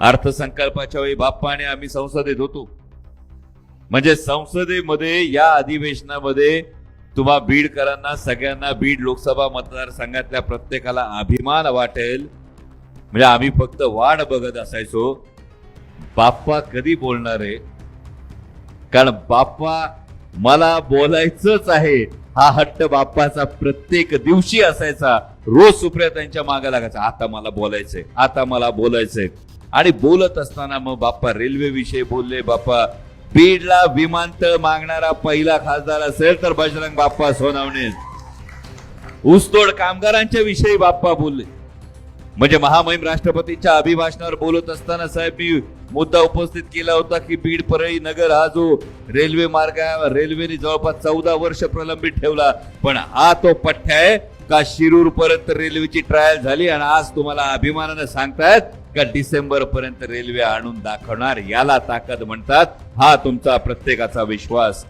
अर्थसंकल्पाच्या वेळी बाप्पा आणि आम्ही संसदेत होतो. म्हणजे संसदेमध्ये या अधिवेशनामध्ये तुम्हा बीडकरांना सगळ्यांना बीड लोकसभा मतदारसंघातल्या प्रत्येकाला अभिमान वाटेल. म्हणजे आम्ही फक्त वाढ बघत असायचो. बाप्पा कधी बोलणार आहे? कारण बाप्पा मला बोलायचंच आहे. हा हट्ट बाप्पाचा प्रत्येक दिवशी असायचा. रोज सुप्रिया त्यांच्या मागे लागायचा. आता मला बोलायचंय. आता मला बोलायचंय. आणि बोलत असताना मग बाप्पा रेल्वे विषयी बोलले बाप्पा बीडला विमानतळ मागणारा पहिला खासदार असेल तर बजरंग बाप्पा सोनावणे. ऊसतोड कामगारांच्या विषयी बाप्पा बोलले. म्हणजे महामहिम राष्ट्रपतीच्या अभिभाषणावर बोलत असताना साहेब मी मुद्दा उपस्थित केला होता की बीड परळी नगर हा जो रेल्वे मार्ग आहे रेल्वेने जवळपास चौदा वर्ष प्रलंबित ठेवला पण हा तो पठ्ठ्या आहे. का शिरूर पर्यंत रेल्वेची ट्रायल झाली आणि आज तुम्हाला अभिमानानं सांगतायत का डिसेंबर पर्यंत रेल्वे आणून दाखवणार याला ताकद म्हणतात. हा तुमचा प्रत्येकाचा विश्वास.